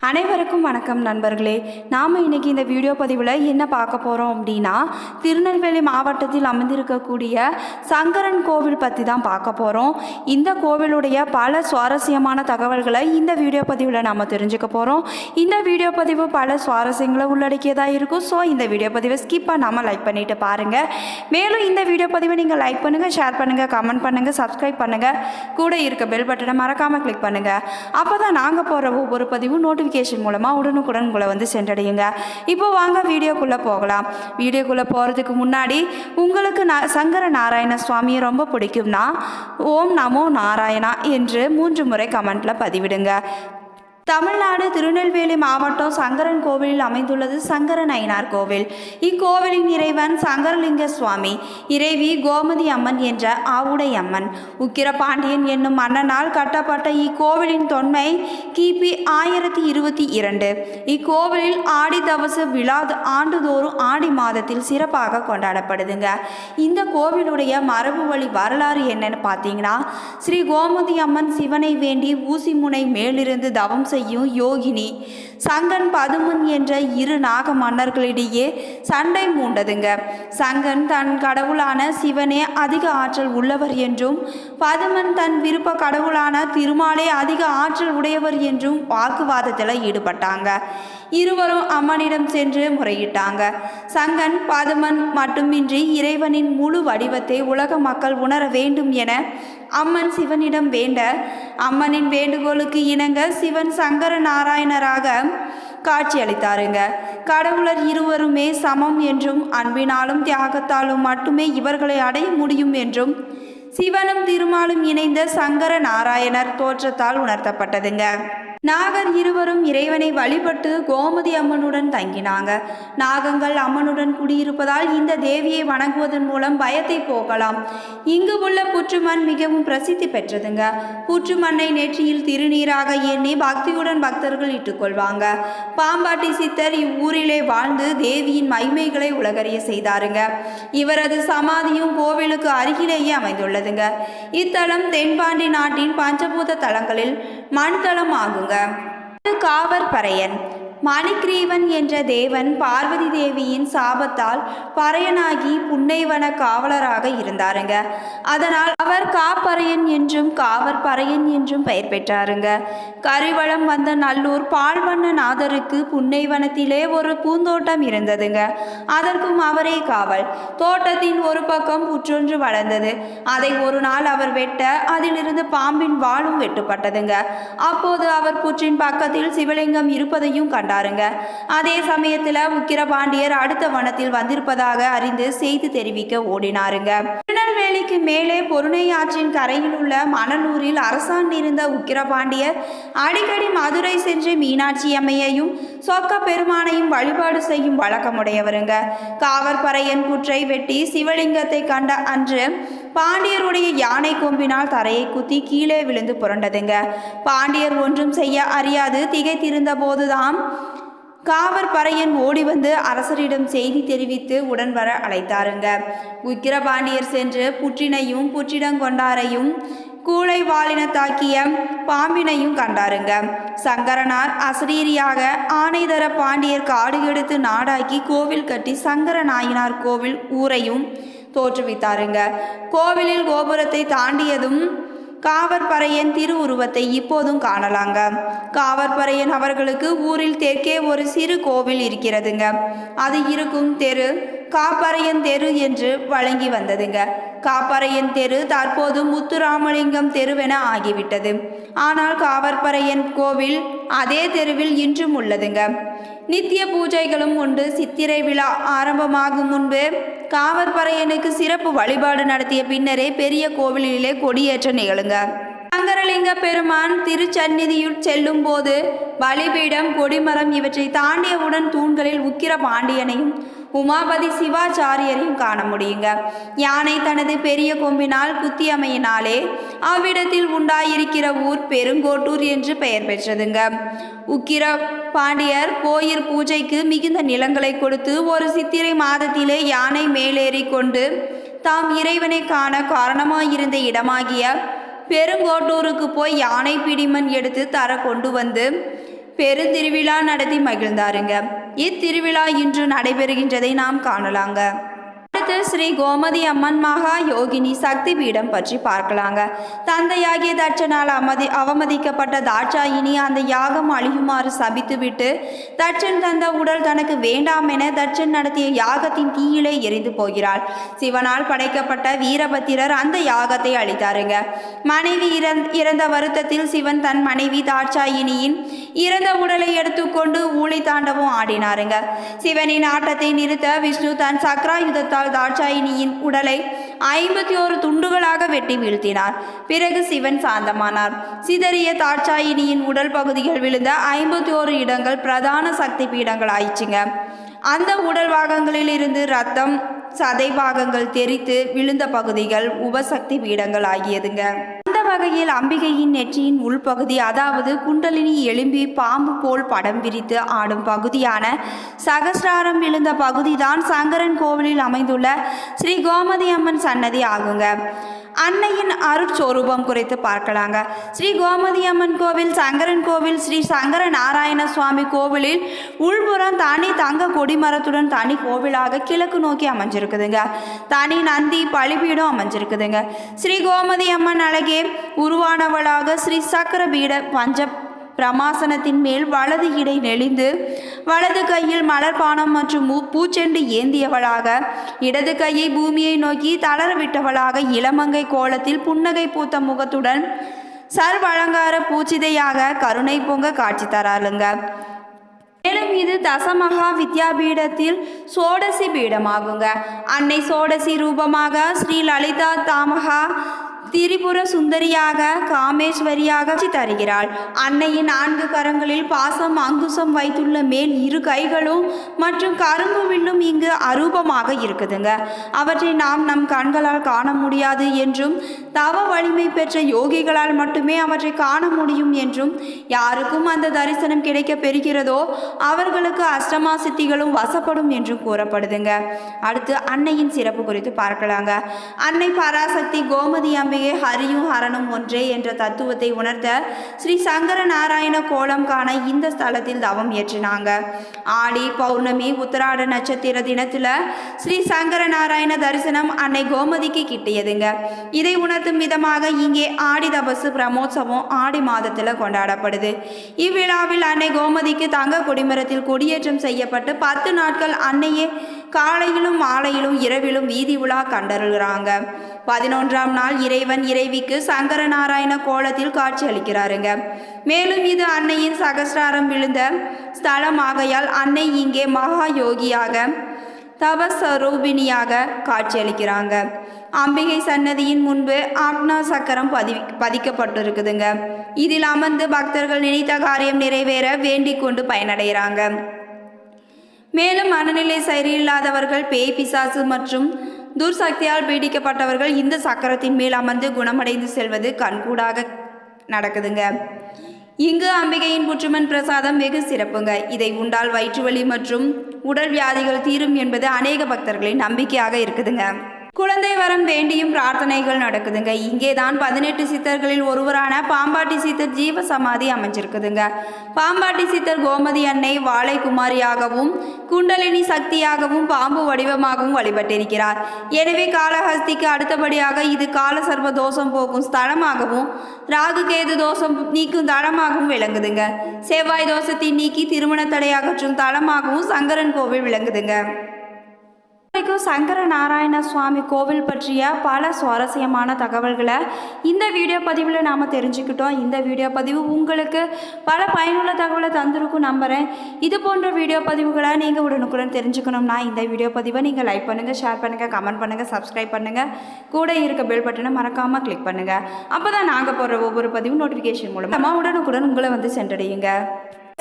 அனைவருக்கும் வணக்கம் நண்பர்களே. நாம் இன்னைக்கு இந்த வீடியோ பதிவில் என்ன பார்க்க போகிறோம் அப்படின்னா திருநெல்வேலி மாவட்டத்தில் அமைந்திருக்கக்கூடிய சங்கரன் கோவில் பற்றி தான் பார்க்க போகிறோம் இந்த கோவிலுடைய பல சுவாரஸ்யமான தகவல்களை இந்த வீடியோ பதிவில் நாம் தெரிஞ்சுக்க போகிறோம் இந்த வீடியோ பதிவு பல சுவாரஸ்யங்களை உள்ளடக்கியதாக இருக்கும். ஸோ இந்த வீடியோ பதிவை ஸ்கிப் பண்ணாமல் லைக் பண்ணிவிட்டு பாருங்கள் மேலும் இந்த வீடியோ பதிவை நீங்கள் லைக் பண்ணுங்கள் ஷேர் பண்ணுங்கள் கமெண்ட் பண்ணுங்கள் சப்ஸ்கிரைப் பண்ணுங்கள் கூட இருக்க பெல் பட்டனை மறக்காமல் கிளிக் பண்ணுங்கள் அப்போ தான் நாங்கள் போகிற ஒவ்வொரு பதிவும் நோட்டிஃபிகேஷன் மூலமாக உடனுக்குடன் உங்களை வந்து சென்றடையுங்க. இப்போ வாங்க வீடியோக்குள்ளே போகலாம். வீடியோக்குள்ளே போகிறதுக்கு முன்னாடி உங்களுக்கு ந சங்கர நாராயண சுவாமியை ரொம்ப பிடிக்கும்னா ஓம் நமோ நாராயணா என்று மூன்று முறை கமெண்ட்டில் பதிவிடுங்க. தமிழ்நாடு திருநெல்வேலி மாவட்டம் சங்கரன் கோவிலில் அமைந்துள்ளது சங்கரன் ஐனார் கோவில். இக்கோவிலின் இறைவன் சங்கரலிங்க சுவாமி இறைவி கோமதி அம்மன் என்ற ஆவுடை அம்மன். உக்கிரபாண்டியன் என்னும் மன்னனால் கட்டப்பட்ட இக்கோவிலின் தொன்மை கிபி ஆயிரத்தி இருபத்தி இரண்டு. இக்கோவிலில் ஆடி தவசு விழா ஆண்டுதோறும் ஆடி மாதத்தில் சிறப்பாக கொண்டாடப்படுதுங்க. இந்த கோவிலுடைய மரபு வழி வரலாறு என்னன்னு பார்த்தீங்கன்னா ஸ்ரீ கோமதி அம்மன் சிவனை வேண்டி ஊசி முனை மேலிருந்து தவம் செய்யும் யோகினி. சங்கன் பதுமன் என்ற இரு நாக மன்னர்களிடையே சண்டை மூண்டதுங்க. சங்கன் தன் கடவுளான சிவனே அதிக ஆற்றல் உள்ளவர் என்றும் பதுமன் தன் விருப்ப கடவுளான திருமாலே அதிக ஆற்றல் உடையவர் என்றும் வாக்குவாதத்தில் ஈடுபட்டாங்க. இருவரும் அம்மனிடம் சென்று முறையிட்டாங்க. சங்கன் பாதுமன் மட்டுமின்றி இறைவனின் முழு வடிவத்தை உலக மக்கள் உணர வேண்டும் என அம்மன் சிவனிடம் வேண்ட அம்மனின் வேண்டுகோளுக்கு இணங்க சிவன் சங்கர நாராயணராக காட்சியளித்தாருங்க. கடவுளர் இருவருமே சமம் என்றும் அன்பினாலும் தியாகத்தாலும் மட்டுமே இவர்களை அடைய முடியும் என்றும் சிவனும் திருமாலும் இணைந்த சங்கர நாராயணர் தோற்றத்தால் உணர்த்தப்பட்டதுங்க. நாகர் இருவரும் இறைவனை வழிபட்டு கோமதி அம்மனுடன் தங்கினாங்க. நாகங்கள் அம்மனுடன் குடியிருப்பதால் இந்த தேவியை வணங்குவதன் மூலம் பயத்தை போக்கலாம். இங்கு உள்ள புற்றுமண் மிகவும் பிரசித்தி பெற்றதுங்க. புற்றுமண்ணை நெற்றியில் திருநீராக எண்ணி பக்தியுடன் பக்தர்கள் இட்டுக்கொள்வாங்க பாம்பாட்டி சித்தர் இவ்வூரிலே வாழ்ந்து தேவியின் மகிமைகளை உலகறிய செய்தாருங்க. இவரது சமாதியும் கோவிலுக்கு அருகிலேயே அமைந்துள்ளதுங்க. இத்தலம் தென்பாண்டி நாட்டின் பஞ்சபூத தலங்களில் மண்தளம் ஆகும். காவர் காவற்பறையன் மாணிக்ரீவன் என்ற தேவன் பார்வதி தேவியின் சாபத்தால் பறையனாகி புன்னைவன காவலராக இருந்தாருங்க. அதனால் அவர் காப்பறையன் என்றும் காவர் பறையன் என்றும் பெயர் பெற்றாருங்க. கரிவளம் வந்த நல்லூர் பால்வண்ண நாதருக்கு புன்னைவனத்திலே ஒரு பூந்தோட்டம் இருந்ததுங்க. அதற்கும் அவரே காவல். தோட்டத்தின் ஒரு பக்கம் புற்றொன்று வளர்ந்தது. அதை ஒரு நாள் அவர் வெட்ட அதிலிருந்து பாம்பின் வாழும் வெட்டுப்பட்டதுங்க. அப்போது அவர் புற்றின் பக்கத்தில் சிவலிங்கம் இருப்பதையும் கண்டாருங்க. அதே சமயத்தில் உக்கிரபாண்டியர் அடுத்த வனத்தில் வந்திருப்பதாக அறிந்து செய்தி தெரிவிக்க ஓடினாருங்க. திருநெல்வேலிக்கு மேலே பொருணை ஆற்றின் கரையில் உள்ள மணலூரில் அரசாண்டிருந்த உக்கிரபாண்டியர் அடிக்கடி மதுரை சென்று மீனாட்சி அம்மையையும் சொக்க பெருமானையும் வழிபாடு செய்யும் வழக்கமுடையவருங்க. காவற்பறையன் குற்றை வெட்டி சிவலிங்கத்தை கண்ட அன்று பாண்டியருடைய யானை கொம்பினால் தரையை குத்தி கீழே விழுந்து புரண்டதுங்க. பாண்டியர் ஒன்றும் செய்ய அறியாது. திகைத்திருந்த போதுதான் காவர் பறையன் ஓடி வந்து அரசரிடம் செய்தி தெரிவித்து உடன் வர அழைத்தாருங்க. உக்கிரபாண்டியர் சென்று புற்றினையும் புற்றிடங்கொண்டாரையும் கூளை வாளின தாக்கிய பாம்பினையும் கண்டாருங்க. சங்கரனார் அசரீரியாக ஆணைதர பாண்டியர் காடு எடுத்து நாடாக்கி கோவில் கட்டி சங்கரநாயினார் கோவில் ஊரையும் தோற்றுவித்தாருங்க. கோவிலில் கோபுரத்தை தாண்டியதும் காவற்பறையன் திருவுருவத்தை இப்போதும் காணலாங்க. காவற்பறையன் அவர்களுக்கு ஊரில் தெற்கே ஒரு சிறு கோவில் இருக்கிறதுங்க. அது இருக்கும் தெரு காப்பறையன் தெரு என்று வழங்கி வந்ததுங்க. காப்பறையன் தெரு தற்போது முத்துராமலிங்கம் தெருவென ஆகிவிட்டது. ஆனால் காவற்பறையன் கோவில் அதே தெருவில் இன்றும் உள்ளதுங்க. நித்திய பூஜைகளும் உண்டு. சித்திரை விழா ஆரம்பமாகும் முன்பு காவற்பறையனுக்கு சிறப்பு வழிபாடு நடத்திய பின்னரே பெரிய கோவிலிலே கொடியேற்ற நிகழுங்க. சங்கரலிங்க பெருமான் திருச்சந்நிதியுள் செல்லும் போது பலிபீடம் கொடிமரம் இவற்றை தாண்டியவுடன் தூண்களில் உக்கிர பாண்டியனையும் உமாபதி சிவாச்சாரியரையும் காண முடியுங்க. யானை தனது பெரிய கொம்பினால் குத்தியமையினாலே அவ்விடத்தில் உண்டாயிருக்கிற ஊர் பெருங்கோட்டூர் என்று பெயர் பெற்றதுங்க. உக்கிர பாண்டியர் கோயிற் பூஜைக்கு மிகுந்த நிலங்களை கொடுத்து ஒரு சித்திரை மாதத்திலே யானை மேலேறி கொண்டு தாம் இறைவனை காண காரணமாயிருந்த இடமாகிய பெருங்கோட்டூருக்கு போய் யானை பிடிமன் எடுத்து தர கொண்டு வந்து பெருந்திருவிழா நடத்தி மகிழ்ந்தாருங்க. இத்திருவிழா இன்று நடைபெறுகின்றதை நாம் காணலாங்க. அடுத்து ஸ்ரீ கோமதி அம்மன் மகா யோகினி சக்தி பீடம் பற்றி பார்க்கலாங்க. தந்தையாகிய தட்சனால் அமதி அவமதிக்கப்பட்ட தாட்சாயினி அந்த யாகம் அழியுமாறு சபித்துவிட்டு தட்சன் தந்த உடல் தனக்கு வேண்டாம் என தட்சன் நடத்திய யாகத்தின் தீயிலே எரிந்து போகிறாள். சிவனால் படைக்கப்பட்ட வீரபத்திரர் அந்த யாகத்தை அழித்தாருங்க மனைவி இறந் இறந்த வருத்தத்தில் சிவன் தன் மனைவி தாட்சாயினியின் இறந்த உடலை எடுத்துக்கொண்டு ஊழி தாண்டவும் ஆடினாருங்க. சிவனின் ஆட்டத்தை நிறுத்த விஷ்ணு தன் சக்ராயுதத்தால் தாட்சாயினியின் உடலை ஐம்பத்தி ஒரு துண்டுகளாக வெட்டி வீழ்த்தினார். பிறகு சிவன் சாந்தமானார். சிதறிய தாட்சாயினியின் உடல் பகுதிகள் விழுந்த ஐம்பத்தி ஒரு இடங்கள் பிரதான சக்தி பீடங்கள் ஆயிடுச்சுங்க அந்த உடல் பாகங்களில் இருந்து ரத்தம் சதை பாகங்கள் தெரித்து விழுந்த பகுதிகள் உபசக்தி பீடங்கள் ஆகியதுங்க. வகையில் அம்பிகையின் நெற்றியின் உள்பகுதி அதாவது குண்டலினி எழும்பி பாம்பு போல் படம் விரித்து ஆடும் பகுதியான சகசிராரம் விழுந்த பகுதிதான் சங்கரன் கோவிலில் அமைந்துள்ள ஸ்ரீ கோமதி அம்மன் சன்னதி ஆகுங்க. அன்னையின் அருட்சொரூபம் குறித்து பார்க்கலாங்க. ஸ்ரீ கோமதி அம்மன் கோவில் சங்கரன் கோவில் ஸ்ரீ சங்கர நாராயண சுவாமி கோவிலில் உள்புறம் தனி தங்க கொடிமரத்துடன் தனி கோவிலாக கிழக்கு நோக்கி அமைஞ்சிருக்குதுங்க. தனி நந்தி பழிபீடம் அமைஞ்சிருக்குதுங்க. ஸ்ரீ கோமதி அம்மன் அழகே உருவானவளாக ஸ்ரீ சக்கர பீட பஞ்ச பிரமாசனத்தின் மேல் வலது இடை நெளிந்து வலது கையில் மலர்பானம் மற்றும் பூச்செண்டு ஏந்தியவளாக இடது கையை பூமியை நோக்கி தளரவிட்டவளாக இளமங்கை கோலத்தில் புன்னகை பூத்த முகத்துடன் சர்வலங்கார பூச்சிதையாக கருணை பொங்க காட்சி தராளுங்க. மேலும் இது தசமகா வித்யாபீடத்தில் சோடசி பீடமாகுங்க. அன்னை சோடசி ரூபமாக ஸ்ரீ லலிதா தாமகா திரிபுர சுந்தரியாக காமேஸ்வரியாக தருகிறாள். அன்னையின் நான்கு கரங்களில் பாசம் அங்குசம் வைத்துள்ள மேல் இரு கைகளும் மற்றும் கரும்பு வில்லும் இங்கு அரூபமாக இருக்குதுங்க. அவற்றை நாம் நம் கண்களால் காண முடியாது என்றும் தவ வலிமை பெற்ற யோகிகளால் மட்டுமே அவற்றை காண முடியும் என்றும் யாருக்கும் அந்த தரிசனம் கிடைக்க பெறுகிறதோ அவர்களுக்கு அஷ்டமா சித்திகளும் வசப்படும் என்றும் கூறப்படுதுங்க. அடுத்து அன்னையின் சிறப்பு குறித்து பார்க்கலாங்க. அன்னை பராசக்தி கோமதி அம்பிகை ஹரியும் ஹரனும் ஒன்றே என்ற தத்துவத்தை உணர்த்த ஸ்ரீ சங்கர நாராயண கோலம் காண இந்த ஸ்தலத்தில் தவம் ஏற்றினாங்க. ஆடி பௌர்ணமி உத்தராட நட்சத்திர தினத்தில் ஸ்ரீ சங்கர நாராயண தரிசனம் அன்னை கோமதிக்கு கிட்டியதுங்க. இதை உணர்த்தும் விதமாக இங்கே ஆடி தபசு பிரமோத்சவம் ஆடி மாதத்தில் கொண்டாடப்படுது. இவ்விழாவில் அன்னை கோமதிக்கு தங்க கொடிமரத்தில் கொடியேற்றம் செய்யப்பட்டு பத்து நாட்கள் அன்னையே காலையிலும் மாலையிலும் இரவிலும் வீதி உலா கண்டருகிறாங்க பதினொன்றாம் நாள் இறை இறைவன் இறைவிக்கு சங்கர நாராயண கோலத்தில் காட்சி அளிக்கிறாருங்க மேலும் இது அன்னையின் சகசிராரம் விழுந்த ஸ்தலமாகையால் அன்னை இங்கே மகா யோகியாக காட்சி காட்சியளிக்கிறாங்க. அம்பிகை சன்னதியின் முன்பு ஆக்னா சக்கரம் பதி பதிக்கப்பட்டிருக்குதுங்க. இதில் அமர்ந்து பக்தர்கள் நினைத்த காரியம் நிறைவேற வேண்டிக் கொண்டு பயனடைகிறாங்க. மேலும் மனநிலை சரியில்லாதவர்கள் பேய் பிசாசு மற்றும் துர்சக்தியால் பீடிக்கப்பட்டவர்கள் இந்த சக்கரத்தின் மேல் அமர்ந்து குணமடைந்து செல்வது கண்கூடாக நடக்குதுங்க. இங்கு அம்பிகையின் புற்றுமன் பிரசாதம் வெகு சிறப்புங்க. இதை உண்டால் வயிற்றுவலி மற்றும் உடல் வியாதிகள் தீரும் என்பது அநேக பக்தர்களின் நம்பிக்கையாக இருக்குதுங்க. குழந்தை வரம் வேண்டியும் பிரார்த்தனைகள் நடக்குதுங்க. இங்கே தான் பதினெட்டு சித்தர்களில் ஒருவரான பாம்பாட்டி சித்தர் ஜீவ சமாதி அமைஞ்சிருக்குதுங்க. பாம்பாட்டி சித்தர் கோமதி அன்னை வாழை குமாரியாகவும் குண்டலினி சக்தியாகவும் பாம்பு வடிவமாகவும் வழிபட்டிருக்கிறார். எனவே காளஹஸ்திக்கு அடுத்தபடியாக இது காலசர்வ தோஷம் போக்கும் ஸ்தலமாகவும் ராகு கேது தோஷம் நீக்கும் தளமாகவும் விளங்குதுங்க. செவ்வாய் தோஷத்தை நீக்கி திருமண தடையாகற்றும் அகற்றும் சங்கரன் கோவில் விளங்குதுங்க. வரைக்கும் சங்கர நாராயண சுவாமி கோவில் பற்றிய பல சுவாரஸ்யமான தகவல்களை இந்த வீடியோ பதிவில் நாம் தெரிஞ்சுக்கிட்டோம். இந்த வீடியோ பதிவு உங்களுக்கு பல பயனுள்ள தகவலை தந்திருக்கும் நம்புகிறேன் இது போன்ற வீடியோ பதிவுகளை நீங்கள் உடனுக்குடன் தெரிஞ்சுக்கணும்னா இந்த வீடியோ பதிவை நீங்கள் லைக் பண்ணுங்கள் ஷேர் பண்ணுங்கள் கமெண்ட் பண்ணுங்கள் சப்ஸ்கிரைப் பண்ணுங்கள் கூட இருக்க பெல் பட்டனை மறக்காமல் கிளிக் பண்ணுங்கள் அப்போ தான் நாங்கள் போடுற ஒவ்வொரு பதிவும் நோட்டிஃபிகேஷன் மூலமாக உடனுக்குடன் உங்களை வந்து சென்றடையுங்க.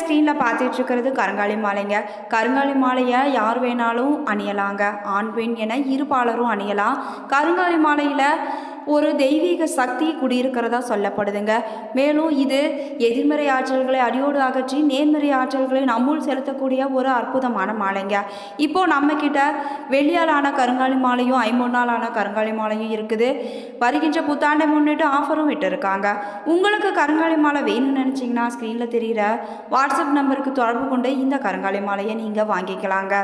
ஸ்க்ரீனில் பார்த்துட்டு இருக்கிறது கருங்காலி மாலைங்க. கருங்காலி மாலையை யார் வேணாலும் அணியலாங்க. ஆண் பெண் என இருபாலரும் அணியலாம். கருங்காலி மாலையில் ஒரு தெய்வீக சக்தி குடியிருக்கிறதா சொல்லப்படுதுங்க. மேலும் இது எதிர்மறை ஆற்றல்களை அடியோடு அகற்றி நேர்மறை ஆற்றல்களை நம்முள் செலுத்தக்கூடிய ஒரு அற்புதமான மாலைங்க. இப்போ நம்ம கிட்ட வெள்ளியாலான கருங்காலி மாலையும் ஐம்பொன்னாலான கருங்காலி மாலையும் இருக்குது. வருகின்ற புத்தாண்டை முன்னிட்டு ஆஃபரும் விட்டுருக்காங்க. உங்களுக்கு கருங்காலி மாலை வேணும்னு நினச்சிங்கன்னா ஸ்க்ரீனில் தெரிகிற வாட்ஸ்அப் நம்பருக்கு தொடர்பு கொண்டு இந்த கருங்காலி மாலையை நீங்கள் வாங்கிக்கலாங்க.